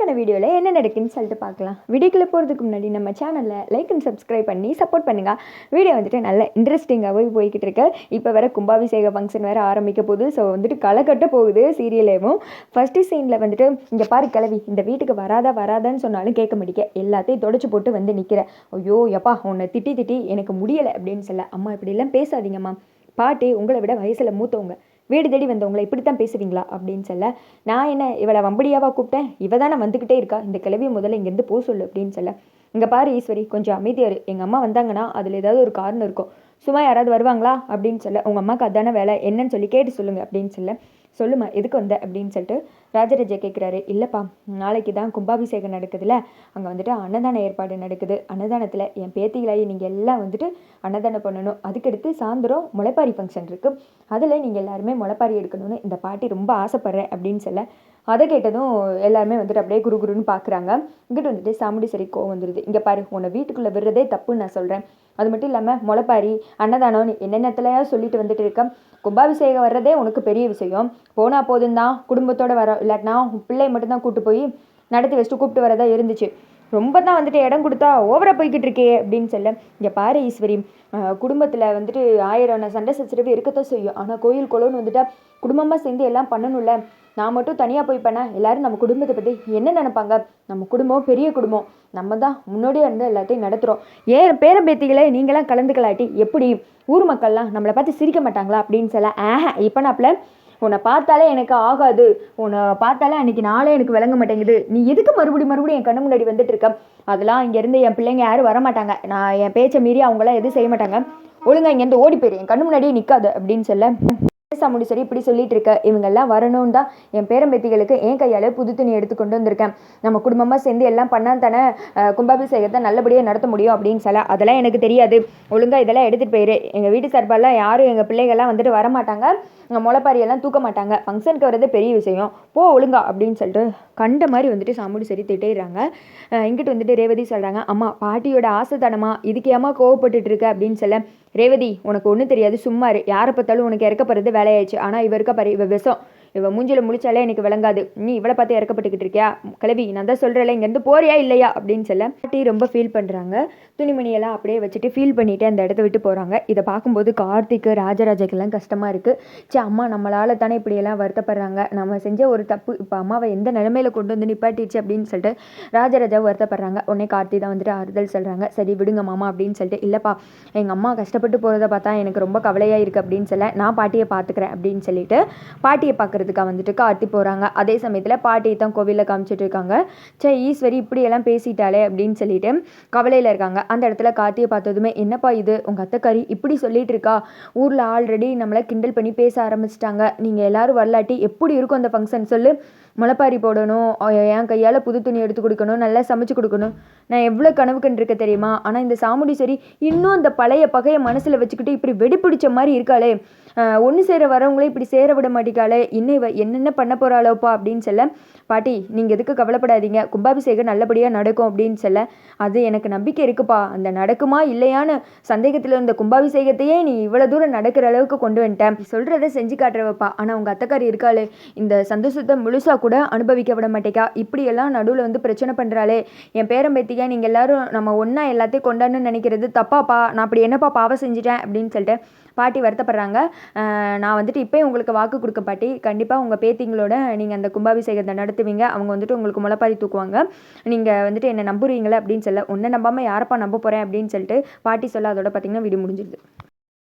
நாளைக்கான வீடியோவில் என்ன நடக்குன்னு சொல்லிட்டு பார்க்கலாம். வீடியோக்குள்ளே போகிறதுக்கு முன்னாடி நம்ம சேனலில் லைக் அண்ட் சப்ஸ்கிரைப் பண்ணி சப்போர்ட் பண்ணுங்கள் வீடியோ வந்துட்டு நல்ல இன்ட்ரெஸ்டிங்காகவே போய்கிட்டு இருக்கு. இப்போ வேறு கும்பாபிஷேக ஃபங்க்ஷன் வேறு ஆரம்பிக்க போகுது. ஸோ வந்துட்டு களை கட்ட போகுது சீரியலேவும் ஃபஸ்ட்டு சீனில் வந்துட்டு இங்கே பாரு கிளவி இந்த வீட்டுக்கு வராதா வராதான்னு சொன்னாலும் கேட்க முடிக்க எல்லாத்தையும் தொடச்சி போட்டு வந்து நிற்கிறேன் ஐயோ எப்பா உன்னை திட்டி திட்டி எனக்கு முடியலை அப்படின்னு சொல்ல அம்மா இப்படிலாம் பேசாதீங்கம்மா. பாட்டி உங்களை விட வயசில் மூத்தவங்க. வீடு தேடி வந்தவங்களை இப்படித்தான் பேசுவீங்களா அப்படின்னு சொல்ல நான் என்ன இவளை வம்படியாவா கூப்பிட்டேன்? இவ தானே வந்துக்கிட்டே இருக்கா? இந்த கிளவியை முதல்ல இங்கேருந்து போக சொல்லு அப்படின்னு சொல்ல. இங்கே பாரு ஈஸ்வரி கொஞ்சம் அமைதியாரு எங்கள் அம்மா வந்தாங்கன்னா அதில் ஏதாவது ஒரு காரணம் இருக்கும். சும்மா யாராவது வருவாங்களா? அப்படின்னு சொல்ல. உங்கள் அம்மாவுக்கு அதான வேலை? என்னன்னு சொல்லி கேட்டு சொல்லுங்கள் அப்படின்னு சொல்ல. சொல்லுமா எதுக்கு வந்த? அப்படின்னு சொல்லிட்டு ராஜராஜா கேட்குறாரு இல்லைப்பா நாளைக்கு தான் கும்பாபிஷேகம் நடக்குதுல்ல. அங்கே வந்துட்டு அன்னதான ஏற்பாடு நடக்குது. அன்னதானத்தில் என் பேத்திகளாகி நீங்கள் எல்லாம் வந்துட்டு அன்னதானம் பண்ணணும். அதுக்கடுத்து சாயந்தரம் முளைப்பாரி ஃபங்க்ஷன் இருக்குது அதில் நீங்கள் எல்லாருமே முளைப்பாரி எடுக்கணும்னு இந்த பாட்டி ரொம்ப ஆசைப்பட்றேன் அப்படின்னு சொல்ல அதை கேட்டதும் எல்லாருமே வந்துட்டு அப்படியே குரு குருன்னு பார்க்குறாங்க இங்கிட்டு வந்துட்டு சாமுடி சரி கோவம் வந்துடுது இங்கே பாரு உன்னை வீட்டுக்குள்ளே விடுறதே தப்புன்னு நான் சொல்கிறேன் அது மட்டும் இல்லாமல் முளைப்பாரி அன்னதானம் என்னென்னத்துலையா சொல்லிட்டு வந்துட்டு இருக்கேன் கும்பாபிஷேகம் வர்றதே உனக்கு பெரிய விஷயம். போனால் போதும் தான் குடும்பத்தோடு வர இல்லாட்டினா பிள்ளை மட்டும்தான் கூப்பிட்டு போய் நடத்தி வச்சுட்டு கூப்பிட்டு வரதா இருந்துச்சு. ரொம்ப தான் வந்துட்டு இடம் கொடுத்தா ஓவராக போய்கிட்டு இருக்கே அப்படின்னு சொல்ல. இங்கே பாரு ஈஸ்வரி குடும்பத்தில் வந்துட்டு ஆயிரம் சண்டை சச்சரவு இருக்கத்தான் செய்யும். ஆனால் கோயில் குளம்னு வந்துட்டா குடும்பமாக சேர்ந்து எல்லாம் பண்ணணும்ல. நான் மட்டும் தனியாக போய் பண்ணேன் எல்லாரும் நம்ம குடும்பத்தை பற்றி என்ன நினைப்பாங்க? நம்ம குடும்பம் பெரிய குடும்பம். நம்ம தான் முன்னோடியே இருந்து எல்லாத்தையும் நடத்துகிறோம் ஏன் பேரம்பேத்திகளை நீங்களாம் கலந்துக்கலாட்டி எப்படி? ஊர் மக்கள்லாம் நம்மளை பார்த்து சிரிக்க மாட்டாங்களா அப்படின்னு சொல்ல. ஆஹ இப்போ நான் உன்னை பார்த்தாலே எனக்கு ஆகாது. உன்னை பார்த்தாலே அன்றைக்கி நாளே எனக்கு விளங்க மாட்டேங்குது. நீ எதுக்கு மறுபடியும் மறுபடியும் என் கண்ணு முன்னாடி வந்துட்டு இருக்க அதெல்லாம் இங்கேருந்து என் பிள்ளைங்க யாரும் வரமாட்டாங்க நான் என் பேச்சை மீறி அவங்களாம் எதுவும் செய்ய மாட்டாங்க. ஒழுங்கா இங்கேருந்து ஓடி போயிரு. என் கண்ணு முன்னாடியே நிற்காது அப்படின்னு சொல்ல. சாமுடி சரி இப்படி சொல்லிட்டு இருக்க. இவங்கெல்லாம் வரணும் தான் என் பேரம்பேத்திகளுக்கு என் கையால் புது துணி எடுத்து கொண்டு வந்திருக்கேன். நம்ம குடும்பமாக சேர்ந்து எல்லாம் பண்ணால் தானே கும்பாபிஷேகத்தை நல்லபடியாக நடத்த முடியும் அப்படின்னு சொல்ல அதெல்லாம் எனக்கு தெரியாது. ஒழுங்காக இதெல்லாம் எடுத்துகிட்டு போயிரு. எங்கள் வீட்டு சார்பாலாம் யாரும் எங்கள் பிள்ளைகள்லாம் வந்துட்டு வரமாட்டாங்க முளைப்பாரியெல்லாம் தூக்க மாட்டாங்க. ஃபங்க்ஷனுக்கு வரது பெரிய விஷயம். போ ஒழுங்கா அப்படின்னு சொல்லிட்டு கண்ட மாதிரி வந்துட்டு சாமுடி சரி திட்டிடுறாங்க. இங்கிட்டு வந்துட்டு ரேவதி சொல்கிறாங்க அம்மா பாட்டியோட ஆசைத்தனமா இதுக்கு ஏமா கோவப்பட்டுட்டு இருக்க? அப்படின்னு சொல்ல ரேவதி உனக்கு ஒன்றும் தெரியாது. சும்மா யாரை பார்த்தாலும் உனக்கு இறக்கப்படுறது வேலை வேலையாயிடுச்சு ஆனால் இவ இருக்க பாரு இவ விஷம் இவன் மூஞ்சில முழிச்சாலே எனக்கு விளங்காது. நீ இவளை பார்த்து இறக்கப்பட்டுக்கிட்டு இருக்கியா? கிளவி நான் தான் சொல்கிறேன் இங்கேருந்து போறியா இல்லையா? அப்படின்னு சொல்ல பாட்டி ரொம்ப ஃபீல் பண்ணுறாங்க துணிமணியெல்லாம் அப்படியே வச்சுட்டு ஃபீல் பண்ணிவிட்டு அந்த இடத்த விட்டு போகிறாங்க இதை பார்க்கும்போது கார்த்திக்கு ராஜராஜாக்கெல்லாம் கஷ்டமாக இருக்குது சே அம்மா நம்மளால் தானே இப்படியெல்லாம் வருத்தப்படுறாங்க. நம்ம செஞ்ச ஒரு தப்பு இப்போ அம்மாவை எந்த நிலமையில கொண்டு வந்து நிப்பாட்டிச்சு அப்படின்னு சொல்லிட்டு ராஜராஜா வருத்தப்படுறாங்க. உடனே கார்த்தி தான் வந்துட்டு ஆறுதல் சொல்கிறாங்க சரி விடுங்க மாமா அப்படின்னு சொல்லிட்டு இல்லைப்பா எங்கள் அம்மா கஷ்டப்பட்டு போகிறத பார்த்தா எனக்கு ரொம்ப கவலையாக இருக்குது அப்படின்னு சொல்ல நான் பாட்டியை பார்த்துக்கிறேன் அப்படின்னு சொல்லிட்டு பாட்டியை பார்க்குற பார்க்குறதுக்காக வந்துட்டு காட்டி போகிறாங்க அதே சமயத்தில் பாட்டியை தான் கோவிலில் காமிச்சிட்டு இருக்காங்க. சே ஈஸ்வரி இப்படியெல்லாம் பேசிட்டாலே அப்படின்னு சொல்லிட்டு கவலையில் இருக்காங்க. அந்த இடத்துல கார்த்தியை பார்த்ததுமே என்னப்பா இது? உங்கள் அத்தைக்காரி இப்படி சொல்லிட்டு இருக்கா? ஊரில் ஆல்ரெடி நம்மளை கிண்டல் பண்ணி பேச ஆரம்பிச்சிட்டாங்க. நீங்கள் எல்லோரும் வரலாட்டி எப்படி இருக்கும் அந்த ஃபங்க்ஷன் சொல்லு? முளைப்பாரி போடணும் என் கையால் புது துணி எடுத்து கொடுக்கணும் நல்லா சமைச்சு கொடுக்கணும். நான் எவ்வளோ கனவு கண்டிருக்க தெரியுமா? ஆனால் இந்த சாமுடி சரி இன்னும் அந்த பழைய பகையை மனசில் வச்சுக்கிட்டு இப்படி வெடிப்பிடிச்ச மாதிரி இருக்காளே. ஒன்று சேர வரவங்களே இப்படி சேர விட மாட்டேங்காளே இன்னும் இவ என்னென்ன பண்ண போகிறாளோப்பா அப்படின்னு சொல்ல பாட்டி நீங்கள் எதுக்கு கவலைப்படாதீங்க. கும்பாபிஷேகம் நல்லபடியாக நடக்கும் அப்படின்னு சொல்ல அது எனக்கு நம்பிக்கை இருக்குப்பா. அந்த நடக்குமா இல்லையான்னு சந்தேகத்தில் இருந்த கும்பாபிஷேகத்தையே நீ இவ்வளோ தூரம் நடக்கிற அளவுக்கு கொண்டு வந்துட்டேன் சொல்கிறத செஞ்சு காட்டுறவப்பா. ஆனால் உங்கள் அத்தைக்காரி இருக்காளே. இந்த சந்தோஷத்தை முழுசாக கூட அனுபவிக்க விட மாட்டேக்கா. இப்படியெல்லாம் நடுவில் வந்து பிரச்சனை பண்ணுறாளே என் பேரம்பேத்தியா நீங்கள் எல்லாரும் நம்ம ஒன்றா எல்லாத்தையும் கொண்டாடணும்னு நினைக்கிறது தப்பாப்பா? நான் அப்படி என்னப்பா பாவம் செஞ்சுட்டேன்? அப்படின்னு சொல்லிட்டு பாட்டி வருத்தப்படுறாங்க. நான் வந்துட்டு இப்போயும் உங்களுக்கு வாக்கு கொடுக்க பாட்டி. கண்டிப்பாக உங்கள் பேத்திங்களோட நீங்கள் அந்த கும்பாபிஷேகத்தை நடத்துவீங்க. அவங்க வந்துட்டு உங்களுக்கு முளைப்பாரி தூக்குவாங்க. நீங்கள் வந்துட்டு என்னை நம்புறீங்களே அப்படின்னு சொல்ல ஒன்றை நம்பாமல் யாரப்பா நம்ப போகிறேன் அப்படின்னு சொல்லிட்டு பாட்டி சொல்ல அதோட பார்த்திங்கன்னா வீடு முடிஞ்சிருது.